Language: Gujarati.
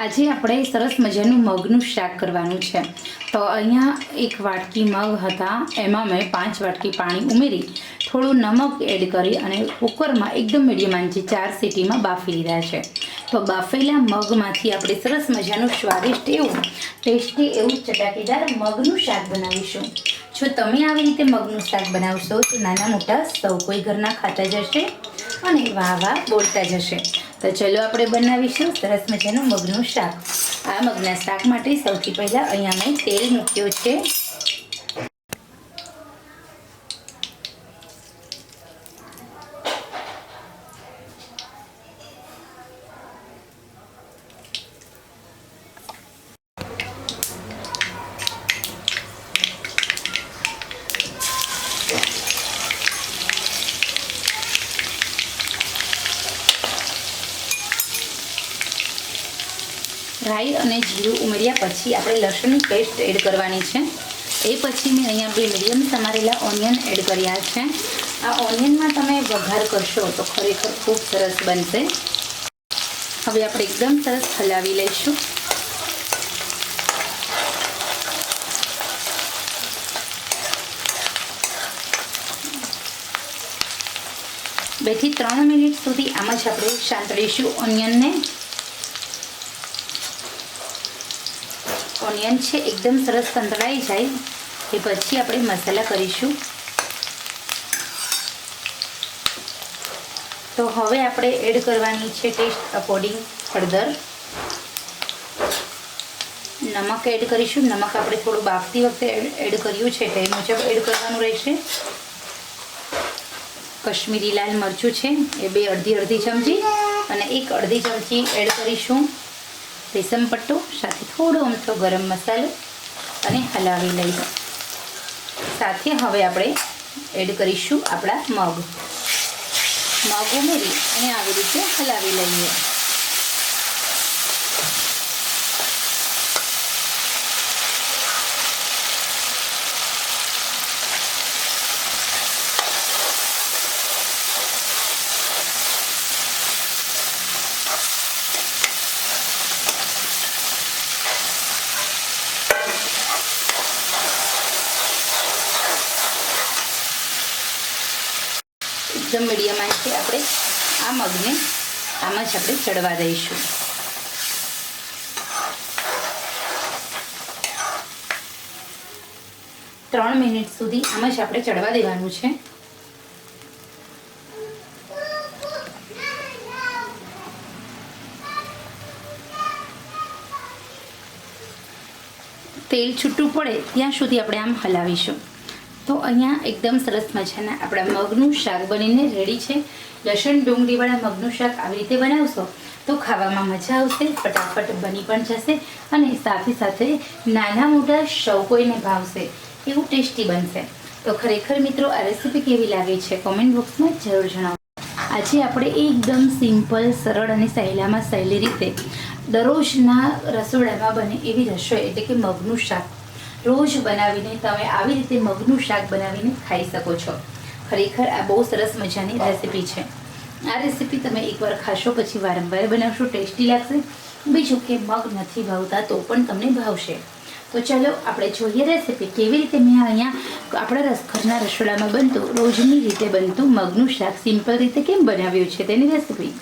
આજે આપણે સરસ મજાનું મગનું શાક કરવાનું છે. તો અહીંયા એક વાટકી મગ હતા, એમાં મેં પાંચ વાટકી પાણી ઉમેરી, થોડું નમક એડ કરી અને કુકરમાં એકદમ મીડિયમ આંચે ચાર સીટીમાં બાફી લીધા છે. તો બાફેલા મગમાંથી આપણે સરસ મજાનું સ્વાદિષ્ટ એવું, ટેસ્ટી એવું ચટાકેદાર મગનું શાક બનાવીશું. જો તમે આવી રીતે મગનું શાક બનાવશો તો નાના મોટા સૌ કોઈ ઘરના ખાતા જશે અને વાહ વાહ બોલતા જશે. તો ચલો આપણે બનાવીશું સરસ મજાનું મગનું શાક. આ મગના શાક માટે સૌથી પહેલાં અહીંયા મેં તેલ મૂક્યું છે. રાઈ અને જીરું ઉમેર્યા પછી આપણે લસણની પેસ્ટ એડ કરવાની છે. એ પછી મેં અહીંયા બે મીડિયમ સમારેલા ઓનિયન એડ કર્યા છે. આ ઓનિયનમાં તમે વઘાર કરશો તો ખરેખર ખૂબ સરસ બનશે. હવે આપણે એકદમ સરસ હલાવી લઈશું. બેથી ત્રણ મિનિટ સુધી આમ જ આપણે સાંતળીશું ઓનિયનને. ઓનિયન છે, એકદમ સરસ સંતળાઈ જાય. એ પછી આપણે મસાલા કરીશું. તો હવે આપણે એડ કરવાની છે ટેસ્ટ અકોર્ડિંગ હળદર. નમક એડ કરીશું. નમક આપણે થોડું બાફતી વખતે એડ કર્યું છે તે મુજબ એડ કરવાનું રહેશે. કશ્મીરી લાલ મરચું છે, એ બે અડધી અડધી ચમચી અને એક અડધી ચમચી એડ કરીશું. રેશમ પટ્ટો, સાથે થોડો અમથો ગરમ મસાલો અને હલાવી લઈશ. સાથે હવે આપણે એડ કરીશું આપણા મગ. મગ ઉમેરી અને આવી રીતે હલાવી લઈએ. એકદમ મીડિયમ આંચે આપણે આ મગને આમાં જ આપણે ચડવા દઈશું. ત્રણ મિનિટ સુધી આમાં જ આપણે ચડવા દેવાનું છે. તેલ છૂટું પડે ત્યાં સુધી આપણે આમ હલાવીશું. તો અહીંયા એકદમ સરસ મજાના આપણા મગનું શાક બનીને રેડી છે. લસણ, ડુંગળીવાળા મગનું શાક આવી રીતે બનાવશો તો ખાવામાં મજા આવશે, ફટાફટ બની પણ જશે અને સાથે સાથે નાના મોટા સૌ કોઈને ભાવશે એવું ટેસ્ટી બનશે. તો ખરેખર મિત્રો, આ રેસીપી કેવી લાગે છે કોમેન્ટ બોક્સમાં જરૂર જણાવો. આજે આપણે એકદમ સિમ્પલ, સરળ અને સહેલામાં સહેલી રીતે દરરોજના રસોડામાં બને એવી રસોઈ એટલે કે મગનું શાક રોજ બનાવીને તમે આવી રીતે મગનું શાક બનાવીને ખાઈ શકો છો. ખરેખર આ બહુ સરસ મજાની રેસીપી છે. આ રેસીપી તમે એકવાર ખાશો પછી વારંવાર બનાવશો, ટેસ્ટી લાગશે. બીજું કે મગ નથી ભાવતા તો પણ તમને ભાવશે. તો ચાલો આપણે જોઈએ રેસીપી કેવી રીતે મેં અહીંયા આપણા રસ ઘરના રસોડામાં બનતું, રોજની રીતે બનતું મગનું શાક સિમ્પલ રીતે કેમ બનાવ્યું છે તેની રેસીપી.